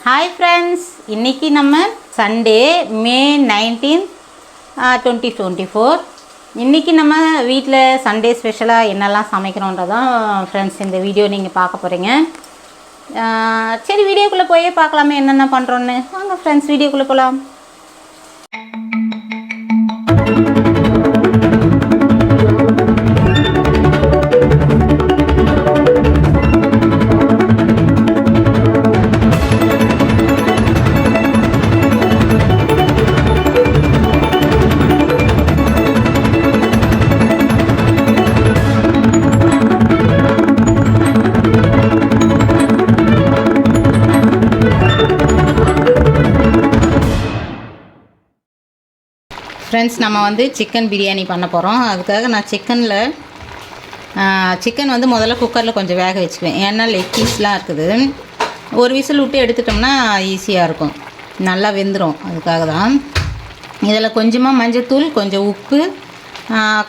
Hi friends இன்றைக்கி நம்ம Sunday May nineteen twenty twenty four இன்றைக்கி நம்ம வீட்டில் சண்டே ஸ்பெஷலாக என்னெல்லாம் சமைக்கிறோன்றதான் ஃப்ரெண்ட்ஸ் இந்த வீடியோ நீங்கள் பார்க்க போகிறீங்க சரி வீடியோக்குள்ளே போயே பார்க்கலாமே என்னென்ன பண்ணுறோன்னு வாங்க ஃப்ரெண்ட்ஸ் வீடியோக்குள்ளே போகலாம் ஃப்ரெண்ட்ஸ் நம்ம வந்து சிக்கன் பிரியாணி பண்ண போகிறோம் அதுக்காக நான் சிக்கனில் சிக்கன் வந்து முதல்ல குக்கரில் கொஞ்சம் வேக வச்சுக்குவேன். ஏன்னா லெக் பீஸ்லாம் இருக்குது. ஒரு விசில் விட்டு எடுத்துட்டோம்னா ஈஸியாக இருக்கும். நல்லா வெந்துடும் அதுக்காக தான். இதில் கொஞ்சமாக மஞ்சத்தூள் கொஞ்சம் உப்பு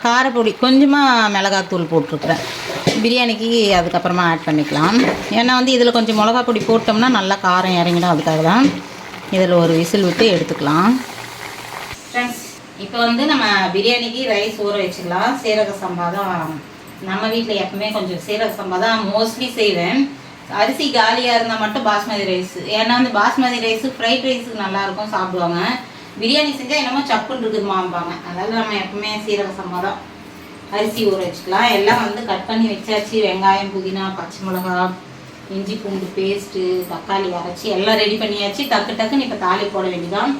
காரப்பொடி கொஞ்சமாக மிளகாத்தூள் போட்டிருக்குறேன். பிரியாணிக்கு அதுக்கப்புறமா ஆட் பண்ணிக்கலாம். ஏன்னா வந்து இதில் கொஞ்சம் மிளகா பொடி போட்டோம்னா நல்லா காரம் இறங்கிடும். அதுக்காக தான் இதில் ஒரு விசில் விட்டு எடுத்துக்கலாம். ஃப்ரெண்ட்ஸ் இப்போ வந்து நம்ம பிரியாணிக்கு ரைஸ் ஊற வச்சுக்கலாம். சீரக சம்பா தான் நம்ம வீட்டில் எப்பவுமே கொஞ்சம் சீரக சம்பா தான் மோஸ்ட்லி செய்வேன். அரிசி காலியாக இருந்தால் மட்டும் பாஸ்மதி ரைஸ் ஏன்னா வந்து பாஸ்மதி ரைஸ் ஃப்ரைட் ரைஸுக்கு நல்லாயிருக்கும் சாப்பிடுவாங்க. பிரியாணி செஞ்சால் என்னமோ சப்புன்னு இருக்குதுமாம்பாங்க அதனால நம்ம எப்பவுமே சீரக சம்பா தான் அரிசி ஊற வச்சுக்கலாம். எல்லாம் வந்து கட் பண்ணி வச்சாச்சு. வெங்காயம் புதினா பச்சை மிளகா இஞ்சி பூண்டு பேஸ்ட்டு தக்காளி அரைச்சி எல்லாம் ரெடி பண்ணியாச்சு. டக்கு டக்குன்னு இப்போ தாலி போட வேண்டியதான்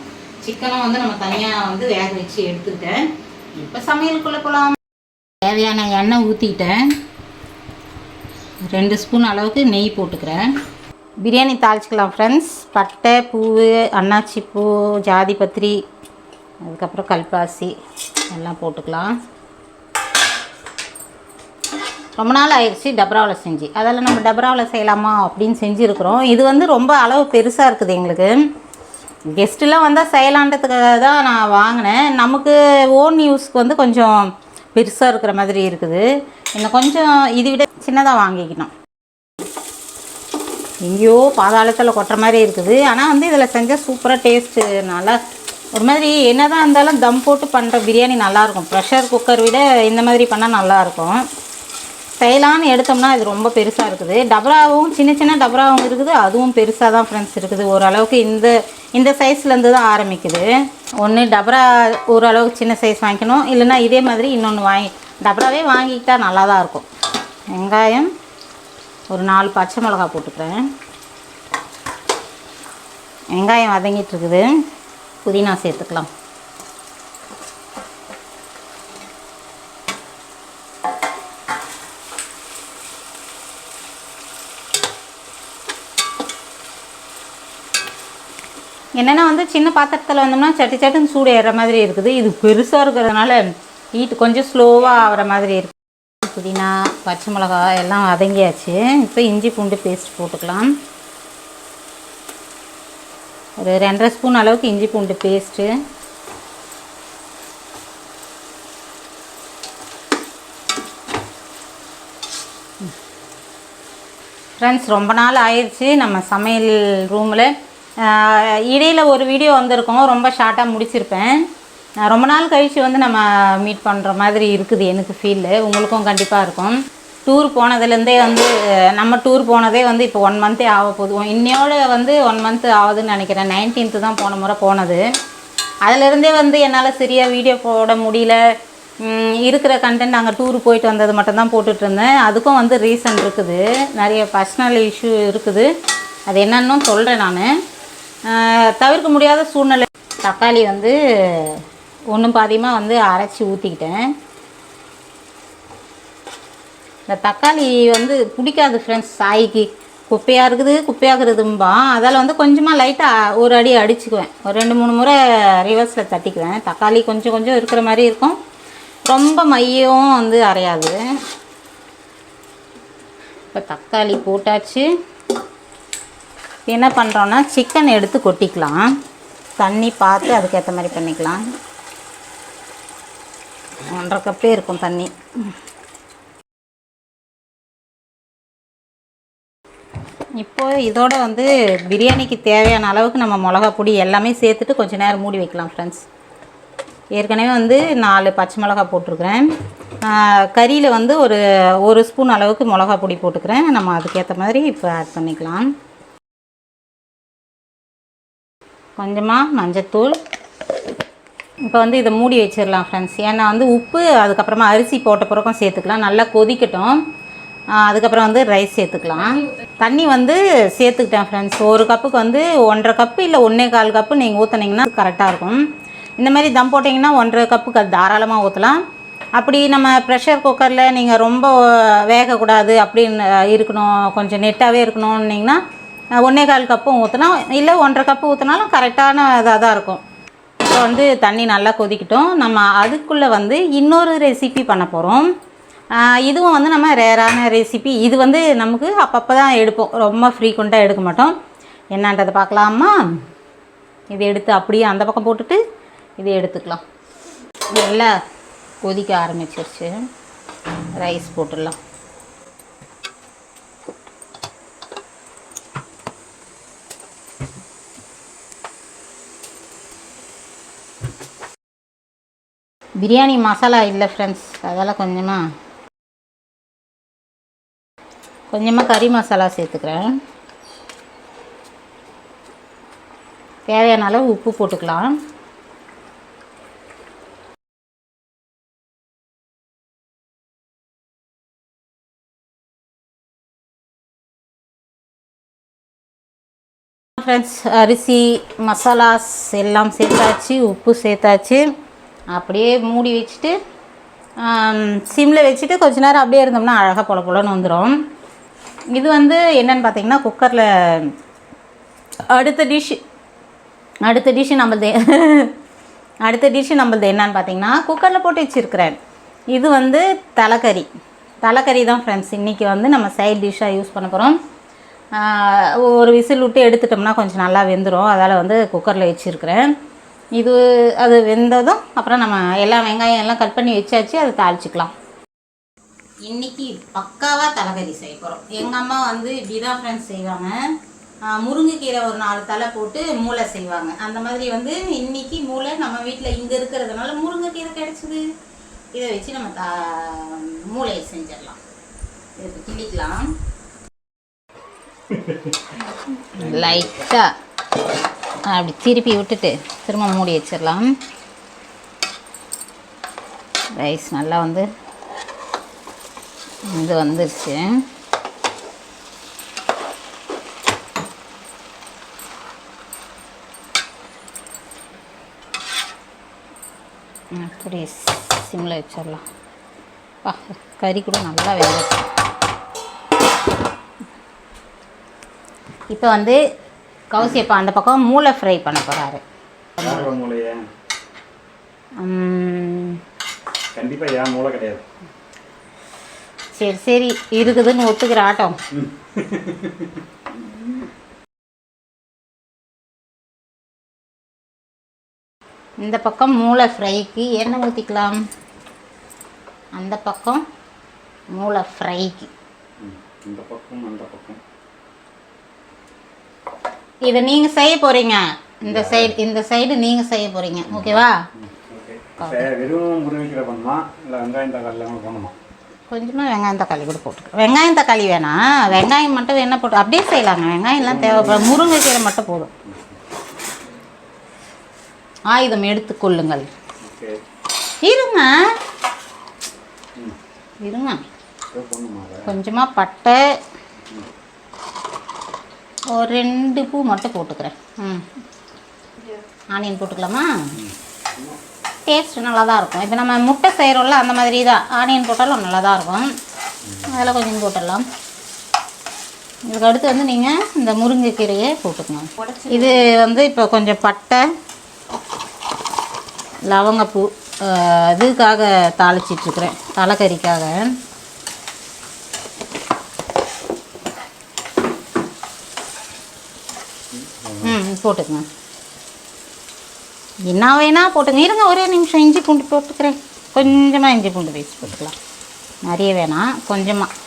சிக்கனும் வந்து நம்ம தனியாக வந்து வேக வச்சு எடுத்துக்கிட்டேன். இப்போ சமையலுக்குள்ளே போகலாம் தேவையான எண்ணெய் ஊற்றிக்கிட்டேன் ரெண்டு ஸ்பூன் அளவுக்கு நெய் போட்டுக்கிறேன். பிரியாணி தாளிச்சிக்கலாம் ஃப்ரெண்ட்ஸ் பட்டை பூ அன்னாச்சி பூ ஜாதி பத்திரி அதுக்கப்புறம் கல்பாசி எல்லாம் போட்டுக்கலாம். ரொம்ப நாள் ஆயிடுச்சு டபராவில் செஞ்சு. அதெல்லாம் நம்ம டபராவில் செய்யலாமா அப்படின்னு செஞ்சுருக்குறோம். இது வந்து ரொம்ப அளவு பெருசாக இருக்குது எங்களுக்கு. கெஸ்ட்டுலாம் வந்தால் செய்யலான்றதுக்காக தான் நான் வாங்கினேன். நமக்கு ஓன் யூஸ்க்கு வந்து கொஞ்சம் பெருசாக இருக்கிற மாதிரி இருக்குது. இன்னும் கொஞ்சம் இது விட சின்னதாக வாங்கிக்கணும். எங்கேயோ பாதாளத்தில் கொட்டுற மாதிரி இருக்குது. ஆனால் வந்து இதில் செஞ்சால் சூப்பராக டேஸ்ட்டு நல்லா ஒரு மாதிரி என்னதான் இருந்தாலும் தம் போட்டு பண்ணுற பிரியாணி நல்லாயிருக்கும் ப்ரெஷர் குக்கர் விட இந்த மாதிரி பண்ணால் நல்லாயிருக்கும் செயலான்னு எடுத்தோம்னா இது ரொம்ப பெருசாக இருக்குது. டபராவும் சின்ன சின்ன டபராவும் இருக்குது. அதுவும் பெருசாக தான் ஃப்ரெண்ட்ஸ் இருக்குது. ஓரளவுக்கு இந்த இந்த சைஸ்லேருந்து தான் ஆரம்பிக்குது. ஒன்று டபரா ஓரளவுக்கு சின்ன சைஸ் வாங்கிக்கணும். இல்லைன்னா இதே மாதிரி இன்னொன்று வாங்கி டபராவே வாங்கிக்கிட்டா நல்லா தான் இருக்கும். வெங்காயம் ஒரு நாலு பச்சை மிளகா போட்டுக்கிறேன். வெங்காயம் வதங்கிட்டு இருக்குது. புதினா சேர்த்துக்கலாம். என்னென்னா வந்து சின்ன பாத்திரத்தில் வந்தோம்னா சட்டி சட்டுன்னு சூடு ஏறுற மாதிரி இருக்குது. இது பெருசாக இருக்கிறதுனால ஹீட் கொஞ்சம் ஸ்லோவாக ஆகிற மாதிரி இருக்குது புதினா பச்சை மிளகா எல்லாம் வதங்கியாச்சு இப்போ இஞ்சி பூண்டு பேஸ்ட் போட்டுக்கலாம். ஒரு ரெண்டரை ஸ்பூன் அளவுக்கு இஞ்சி பூண்டு பேஸ்ட்டு ஃப்ரெண்ட்ஸ் ரொம்ப நாள் ஆயிடுச்சு. நம்ம சமையல் ரூமில் இடையில் ஒரு வீடியோ வந்திருக்கோம். ரொம்ப ஷார்ட்டாக முடிச்சிருப்பேன். நான் ரொம்ப நாள் கழித்து வந்து நம்ம மீட் பண்ணுற மாதிரி இருக்குது எனக்கு ஃபீலு உங்களுக்கும் கண்டிப்பாக இருக்கும். டூர் போனதுலேருந்தே வந்து நம்ம டூர் போனதே வந்து இப்போ ஒன் மந்த்தே ஆக போகுது. இன்னையோட வந்து ஒன் மந்த் ஆகுதுன்னு நினைக்கிறேன். நைன்டீன்த்து தான் போன முறை போனது. அதிலிருந்தே வந்து என்னால் சரியாக வீடியோ போட முடியல. இருக்கிற கண்டென்ட் நாங்கள் டூர் போயிட்டு வந்தது மட்டும்தான் போட்டுட்ருந்தேன் அதுக்கும் வந்து ரீசன் இருக்குது. நிறைய பர்சனல் இஷ்யூ இருக்குது. அது என்னன்னு சொல்கிறேன் நான். தவிர்க்க முடியாத சூழ்நிலை. தக்காளி வந்து ஒன்றும் பாதியமாக வந்து அரைச்சி ஊற்றிக்கிட்டேன் இந்த தக்காளி வந்து பிடிக்காது ஃப்ரெண்ட்ஸ் சாய்க்கு. குப்பையாக இருக்குது குப்பையாகிறதும்பா அதில் வந்து கொஞ்சமாக லைட்டாக ஒரு அடி அடிச்சுக்குவேன். ஒரு ரெண்டு மூணு முறை ரிவர்ஸில் தட்டிக்குவேன். தக்காளி கொஞ்சம் கொஞ்சம் இருக்கிற மாதிரி இருக்கும். ரொம்ப மையம் வந்து அரையாது. இப்போ தக்காளி போட்டாச்சு. என்ன பண்ணுறோன்னா சிக்கன் எடுத்து கொட்டிக்கலாம். தண்ணி பார்த்து அதுக்கேற்ற மாதிரி பண்ணிக்கலாம். ஒன்றரை கப்பே இருக்கும் தண்ணி. இப்போ இதோட வந்து பிரியாணிக்கு தேவையான அளவுக்கு நம்ம மிளகா பொடி எல்லாமே சேர்த்துட்டு கொஞ்சம் நேரம் மூடி வைக்கலாம் ஃப்ரெண்ட்ஸ் ஏற்கனவே வந்து நாலு பச்சை மிளகா போட்டிருக்கிறேன். கறியில் வந்து ஒரு ஒரு ஸ்பூன் அளவுக்கு மிளகா பொடி போட்டுக்கிறேன். நம்ம அதுக்கேற்ற மாதிரி இப்போ ஆட் பண்ணிக்கலாம். கொஞ்சமாக மஞ்சத்தூள். இப்போ வந்து இதை மூடி வச்சிடலாம் ஃப்ரெண்ட்ஸ் ஏன்னா வந்து உப்பு அதுக்கப்புறமா அரிசி போட்ட பிறக்கும் சேர்த்துக்கலாம். நல்லா கொதிக்கட்டும். அதுக்கப்புறம் வந்து ரைஸ் சேர்த்துக்கலாம். தண்ணி வந்து சேர்த்துக்கிட்டேன் ஃப்ரெண்ட்ஸ் ஒரு கப்புக்கு வந்து ஒன்றரை கப்பு இல்லை ஒன்றே கால் கப்பு நீங்கள் ஊற்றுனீங்கன்னா கரெக்டாக இருக்கும். இந்த மாதிரி தம் போட்டிங்கன்னா ஒன்றரை கப்புக்கு அது தாராளமாக ஊற்றலாம் அப்படி நம்ம ப்ரெஷர் குக்கரில் நீங்கள் ரொம்ப வேகக்கூடாது அப்படின்னு இருக்கணும். கொஞ்சம் நெட்டாகவே இருக்கணும்னீங்கன்னா ஒன்றே கால் கப்பும் ஊற்றலாம் இல்லை ஒன்றரை கப்பு ஊற்றினாலும் கரெக்டான இதாக தான் இருக்கும். இப்போ வந்து தண்ணி நல்லா கொதிக்கட்டும். நம்ம அதுக்குள்ளே வந்து இன்னொரு ரெசிபி பண்ண போகிறோம் இதுவும் வந்து நம்ம ரேரான ரெசிபி இது வந்து நமக்கு அப்பப்போ தான் எடுப்போம். ரொம்ப ஃப்ரீக்வெண்ட்டாக எடுக்க மாட்டோம். என்னன்றதை பார்க்கலாமா? இதை எடுத்து அப்படியே அந்த பக்கம் போட்டுட்டு இதை எடுத்துக்கலாம். நல்லா கொதிக்க ஆரம்பிச்சிருச்சு. ரைஸ் போட்டுடலாம். பிரியாணி மசாலா இல்லை ஃப்ரெண்ட்ஸ் அதெல்லாம் கொஞ்சமாக கொஞ்சமாக கறி மசாலா சேர்த்துக்கிறேன். தேவையான அளவு உப்பு போட்டுக்கலாம். ஃப்ரெண்ட்ஸ் அரிசி மசாலாஸ் எல்லாம் சேர்த்தாச்சு உப்பு சேர்த்தாச்சு. அப்படியே மூடி வச்சுட்டு சிம்மில் வச்சுட்டு கொஞ்ச நேரம் அப்படியே இருந்தோம்னா அழகாக பொல பொலன்னு வந்துடும் இது வந்து என்னென்னு பார்த்தீங்கன்னா குக்கரில் அடுத்த டிஷ் அடுத்த டிஷ்ஷு நம்மளது அடுத்த டிஷ்ஷு நம்மளது என்னன்னு பார்த்தீங்கன்னா குக்கரில் போட்டு வச்சுருக்கிறேன். இது வந்து தலைக்கறி. தலைக்கறி தான் ஃப்ரெண்ட்ஸ் இன்றைக்கி வந்து நம்ம சைட் டிஷ்ஷாக யூஸ் பண்ண போகிறோம் ஒரு விசில் விட்டு எடுத்துட்டோம்னா கொஞ்சம் நல்லா வெந்துடும் அதால் வந்து குக்கரில் வச்சுருக்கிறேன். இது அது வெந்ததும் அப்புறம் நம்ம எல்லா வெங்காயம் எல்லாம் கட் பண்ணி வச்சாச்சு அதை தாளிச்சிக்கலாம். இன்னைக்கு பக்காவாக தலைக்கறி செய்ய போகிறோம் எங்கள் அம்மா வந்து இப்படி தான் ஃப்ரெண்ட்ஸ் செய்வாங்க முருங்கைக்கீரை ஒரு நாலு தலை போட்டு மூளை செய்வாங்க. அந்த மாதிரி வந்து இன்னைக்கு மூளை நம்ம வீட்டில் இங்கே இருக்கிறதுனால முருங்கைக்கீரை கிடச்சிது. இதை வச்சு நம்ம தா மூளையை செஞ்சிடலாம். இதுக்கு கிண்டிக்கலாம். லைட்டாக அப்படி திருப்பி விட்டுட்டு திரும்ப மூடி வச்சிடலாம். ரைஸ் நல்லா வந்து இது வந்துருச்சு. அப்படி சிம்மில் வச்சிடலாம். பா கறி கூட நல்லா வேக இப்போ வந்து கௌசியப்பா அந்த பக்கம் மூளை ஃப்ரை பண்ண போகிறாரு யாரோட மூளைய. கண்டிப்பா என் மூளை கிடையாது? சரி சரி. இருக்குதுன்னு ஒத்துக்கிற ஆட்டம் இந்த பக்கம் மூளை ஃப்ரைக்கு எண்ணெய் ஊற்றிக்கலாம் அந்த பக்கம் மூளை ஃப்ரைக்கு. இந்த பக்கம் அந்த பக்கம். இதை நீங்கள் செய்ய போகிறீங்க இந்த சைடு இந்த சைடு நீங்கள் செய்ய போகிறீங்க ஓகேவா? வெறும் முருங்கைக்கீரை பண்ணுமா இல்லை வெங்காயம் பண்ணுமா கொஞ்சமாக வெங்காயம் தக்காளி கூட போட்டுக்கலாம். வெங்காயம் தக்காளி வேணாம் வெங்காயம் மட்டும் வேணா போட்டு அப்படியே செய்யலாங்க. வெங்காயம்லாம் தேவைப்படும் முருங்கைக்கீரை மட்டும் போதும். ஆயுதம் எடுத்துக்கொள்ளுங்கள் இருங்க. இருங்க. கொஞ்சமாக பட்டை ஒரு ரெண்டு பூ மட்டும் போட்டுக்கிறேன். ம். ஆனியன் போட்டுக்கலாமா? டேஸ்ட் நல்லா தான் இருக்கும். இப்போ நம்ம முட்டை செய்கிறோம்ல அந்த மாதிரி தான் ஆனியன் போட்டாலும் நல்லா தான் இருக்கும். அதில் கொஞ்சம் போட்டுடலாம். இதுக்கு அடுத்து வந்து நீங்கள் இந்த முருங்கைக்கீரையை போட்டுக்கணும். இது வந்து இப்போ கொஞ்சம் பட்டை லவங்கப்பூ இதுக்காக தாளிச்சிட்ருக்குறேன் தலைக்கறிக்காக ம் போட்டுக்கங்க. என்ன வேணால் போட்டுங்க. இருங்க ஒரே நிமிஷம். இஞ்சி பூண்டு போட்டுக்கிறேன். கொஞ்சமாக இஞ்சி பூண்டு பேஸ்ட் போட்டுக்கலாம். நிறைய வேணாம் கொஞ்சமாக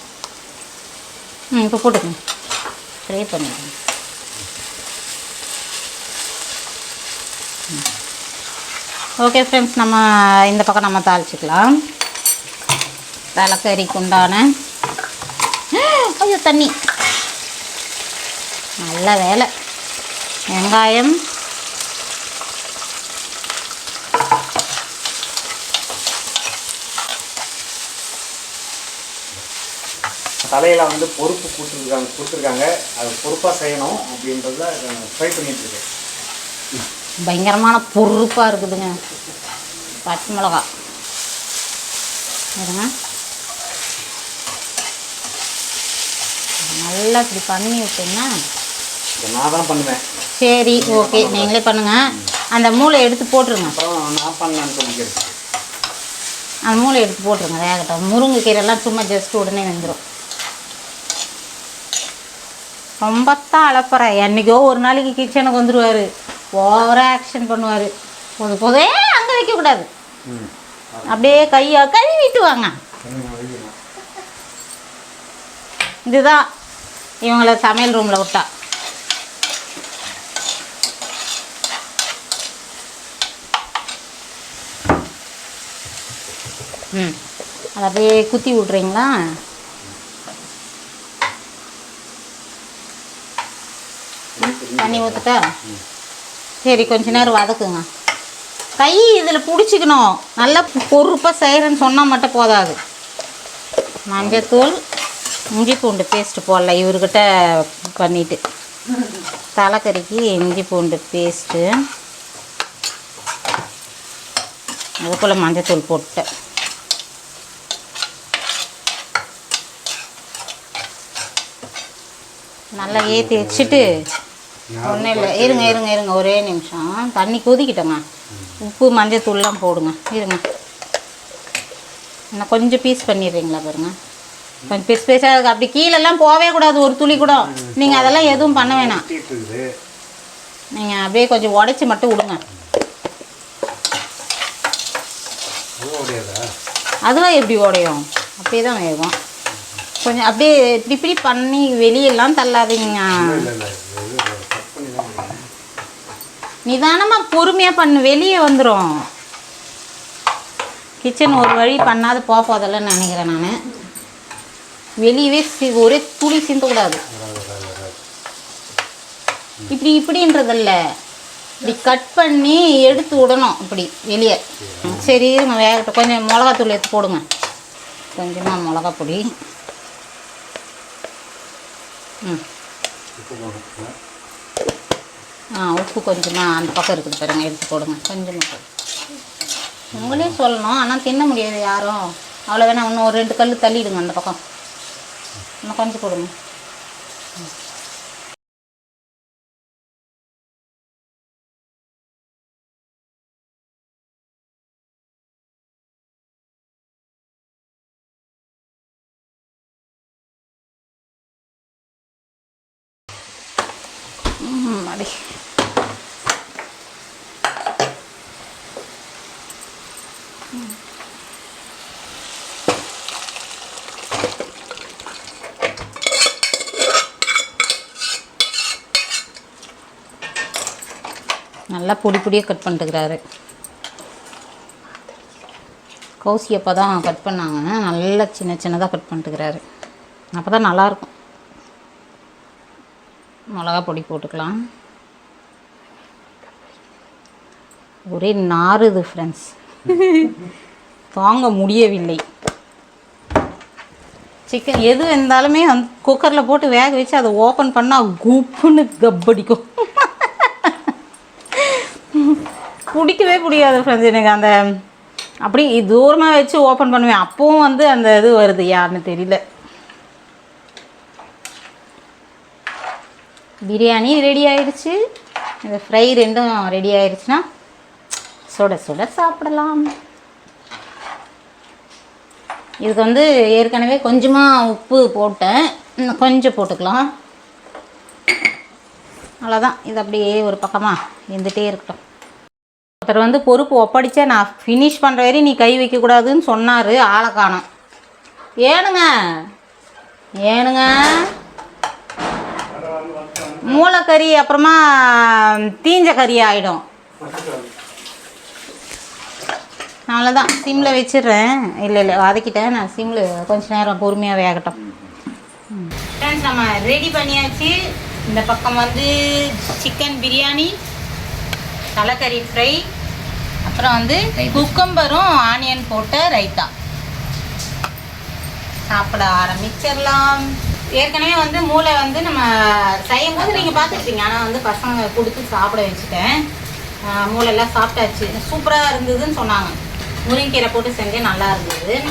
ம் இப்போ போட்டுக்கங்க. ஃப்ரை பண்ணிடுங்க ஓகே ஃப்ரெண்ட்ஸ் நம்ம இந்த பக்கம் நம்ம தாளிச்சிக்கலாம். தலைக்கறிக்கு உண்டான ஐயோ தண்ணி. நல்ல வேலை. வெங்காயம். தலையில் வந்து பொறுப்பு கொடுத்துருக்காங்க கொடுத்துருக்காங்க. அது பொறுப்பாக செய்யணும் அப்படின்றதுல ட்ரை பண்ணிட்டு இருக்கேன். பயங்கரமான பொறுப்பாக இருக்குதுங்க. பச்சை மிளகா. இருங்க நல்லா இப்படி பண்ணி விட்டீங்கன்னா நான் தான் பண்ணுவேன். சரி ஓகே. நீங்களே பண்ணுங்கள் அந்த மூளை எடுத்து போட்டுருங்க. அந்த மூளை எடுத்து போட்டுருங்க வேகட்டும். முருங்கைக்கீரைலாம் சும்மா ஜஸ்ட் உடனே வெந்துடும் ரொம்பத்தான் அலப்புறேன் என்றைக்கோ ஒரு நாளைக்கு கிச்சனுக்கு வந்துடுவார் ஓவராக ஆக்ஷன் பண்ணுவார். பொது பொதே அங்கே வைக்கக்கூடாது. அப்படியே கையை கழுவிட்டு வாங்க. இதுதான் இவங்கள சமையல் ரூமில் விட்டா. ம். அதை அப்படியே குத்தி விட்றீங்களா தண்ணி ஊற்றுட்டா சரி கொஞ்ச நேரம் வதக்குங்க. கை இதில் பிடிச்சிக்கணும். நல்லா பொறுப்பாக செய்கிறேன்னு சொன்னால் மட்டும் போதாது. மஞ்சத்தூள் இஞ்சி பூண்டு பேஸ்ட்டு போடல. இவர்கிட்ட பண்ணிட்டு. தலைக்கறிக்கு இஞ்சி பூண்டு பேஸ்ட்டு அதுக்குள்ளே மஞ்சத்தூள் போட்டேன். நல்லா ஏற்றி வச்சுட்டு ஒன்றும் இல்லை. இருங்க இருங்க இருங்க. ஒரே நிமிஷம். தண்ணி கொதிக்கிட்டோங்க உப்பு மஞ்சத்தூள்லாம் போடுங்க. இருங்க. இன்னும் கொஞ்சம் பீஸ் பண்ணிடுறீங்களா பாருங்க. கொஞ்சம் பீஸ் பீஸாக அப்படி கீழெல்லாம் போகவே கூடாது. ஒரு துளி கூட. நீங்கள் அதெல்லாம் எதுவும் பண்ண வேணாம். இருக்குது நீங்கள் அப்படியே கொஞ்சம் உடச்சி மட்டும் விடுங்க அதுவும் உடையாதா அதுவா எப்படி உடையும்? அப்படியே தான் வேகும் கொஞ்சம் அப்படியே இப்படி இப்படி பண்ணி வெளியெல்லாம் தள்ளாதீங்க. நிதானமாக பொறுமையாக பண்ணு வெளியே வந்துடும் கிச்சன் ஒரு வழி பண்ணாது போக நினைக்கிறேன் நான். வெளியவே சி ஒரே துளி சிந்தக்கூடாது இப்படி இப்படின்றதில்ல. இப்படி கட் பண்ணி எடுத்து விடணும் இப்படி வெளியே. சரி இருங்க வேகட்டும். கொஞ்சம் மிளகாத்தூள் எடுத்து போடுங்க. கொஞ்சமாக மிளகா பொடி உப்பு ஆ உப்பு கொஞ்சமாக அந்த பக்கம் இருக்குது பாருங்க எடுத்து போடுங்க. கொஞ்சமாக உங்களே சொல்லணும் ஆனால் தின்ன முடியாது யாரும். அவ்வளோ வேணால் இன்னும் ஒரு ரெண்டு கல் தள்ளிடுங்க அந்த பக்கம். இன்னும் கொஞ்சம் கொடுங்க ம், அடி நல்லா பொடி பொடியாக கட் பண்ணிட்டுக்கிறாரு. கௌசி அப்போ தான் கட் பண்ணாங்க. நல்லா சின்ன சின்னதாக கட் பண்ணிட்டுக்கிறாரு. அப்போ தான் நல்லாயிருக்கும் மிளகா பொடி போட்டுக்கலாம். ஒரே நாறுது ஃப்ரெண்ட்ஸ் தாங்க முடியவில்லை. சிக்கன் எது இருந்தாலுமே வந்து குக்கரில் போட்டு வேக வச்சு அதை ஓப்பன் பண்ணால் குப்புன்னு கப்படிக்கும் பிடிக்கவே பிடிக்காது ஃப்ரெண்ட்ஸ் எனக்கு அந்த அப்படி தூரமாக வச்சு ஓப்பன் பண்ணுவேன். அப்பவும் வந்து அந்த இது வருது. யாருன்னு தெரியல. பிரியாணி ரெடி ஆயிடுச்சு. இந்த ஃப்ரை ரெண்டும் ரெடி ஆயிடுச்சுன்னா சுட சுட சாப்பிடலாம். இதுக்கு வந்து ஏற்கனவே கொஞ்சமாக உப்பு போட்டேன். இன்னும் கொஞ்சம் போட்டுக்கலாம். அவ்வளோதான் இது அப்படியே ஒரு பக்கமாக இருந்துகிட்டே இருக்கட்டும். ஒருத்தர் வந்து பொறுப்பு ஒப்படைச்சா நான் ஃபினிஷ் பண்ணுற வரையும் நீ கை வைக்கக்கூடாதுன்னு சொன்னார் ஆளை காணோம். ஏனுங்க? ஏனுங்க? மூளைக்கறி அப்புறமா தீஞ்ச கறி ஆகிடும் அவ்வளோதான் சிம்மில் வச்சிடுறேன். இல்லை இல்லை வதக்கிட்டேன் நான் சிம்மில் கொஞ்சம் நேரம் பொறுமையாக வேகட்டும் நம்ம ரெடி பண்ணியாச்சு. இந்த பக்கம் வந்து சிக்கன் பிரியாணி தலைக்கறி ஃப்ரை அப்புறம் வந்து குக்கம்பரும் ஆனியன் போட்ட ரைத்தா. சாப்பிட ஆரம்பிச்சிடலாம். ஏற்கனவே வந்து மூளை வந்து நம்ம செய்யும் போது நீங்கள் பார்த்துருப்பீங்க. ஆனால் வந்து பசங்க கொடுத்து சாப்பிட வச்சுட்டேன். ஆஹ் மூளை எல்லாம் சாப்பிட்டாச்சு. சூப்பராக இருந்ததுன்னு சொன்னாங்க. முருங்கீரை போட்டு செஞ்சேன் நல்லா இருந்தது.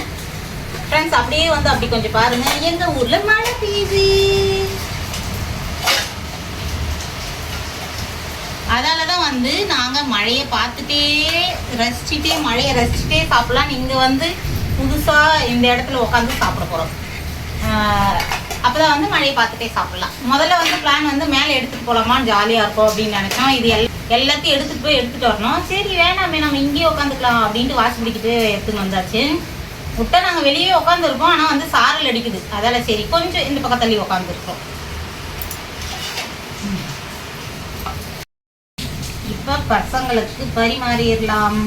ஃப்ரெண்ட்ஸ் அப்படியே வந்து அப்படி கொஞ்சம் பாருங்க. எங்கள் ஊரில் மழை பெய்யுது. அதால தான் வந்து நாங்கள் மழையை பார்த்துட்டே ரசிச்சுட்டே மழையை ரசிச்சுட்டே சாப்பிடலாம். இங்கே வந்து புதுசாக இந்த இடத்துல உட்காந்து சாப்பிட போகிறோம் அப்போ தான் வந்து மழையை பார்த்துட்டே சாப்பிடலாம். முதல்ல வந்து பிளான் வந்து மேலே எடுத்துகிட்டு போகலாமான்னு ஜாலியாக இருக்கும் அப்படின்னு நினச்சோம். இது எல் எல்லாத்தையும் எடுத்துகிட்டு போய் எடுத்துகிட்டு வரணும். சரி வேணாமே நம்ம இங்கேயே உட்காந்துக்கலாம் அப்படின்ட்டு வாசி பிடிக்கிட்டு எடுத்துன்னு வந்தாச்சு. விட்டா நாங்கள் வெளியே உட்காந்துருப்போம் ஆனால் வந்து சாரல் அடிக்குது. அதால சரி கொஞ்சம் இந்த பக்கம் தள்ளி உட்காந்துருக்கோம் இப்போ பரிமாறிடலாம்.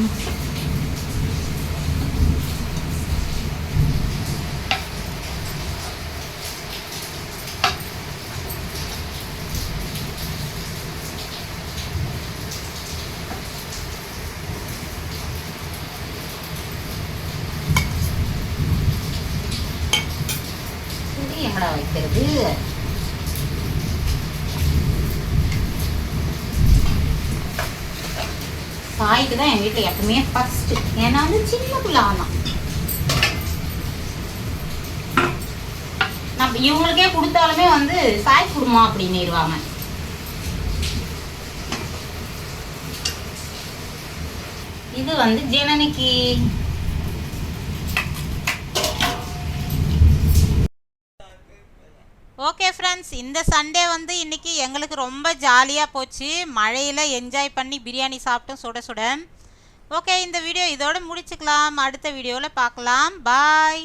சாய்க்கு தான் என் வீட்டில் எப்பவுமே ஃபஸ்ட்டு ஏன்னா வந்து சின்ன பிள்ளை ஆனால் நம்ம இவங்களுக்கே கொடுத்தாலுமே வந்து சாய் குடுமா அப்படின்னுருவாங்க. இது வந்து ஜனனிக்கு. ஓகே ஃப்ரெண்ட்ஸ் இந்த சண்டே வந்து இன்னைக்கு எங்களுக்கு ரொம்ப ஜாலியாக போச்சு. மழையில் என்ஜாய் பண்ணி பிரியாணி சாப்பிட்டோம் சுட சுட. ஓகே இந்த வீடியோ இதோட முடிச்சுக்கலாம். அடுத்த வீடியோவில் பார்க்கலாம். பாய்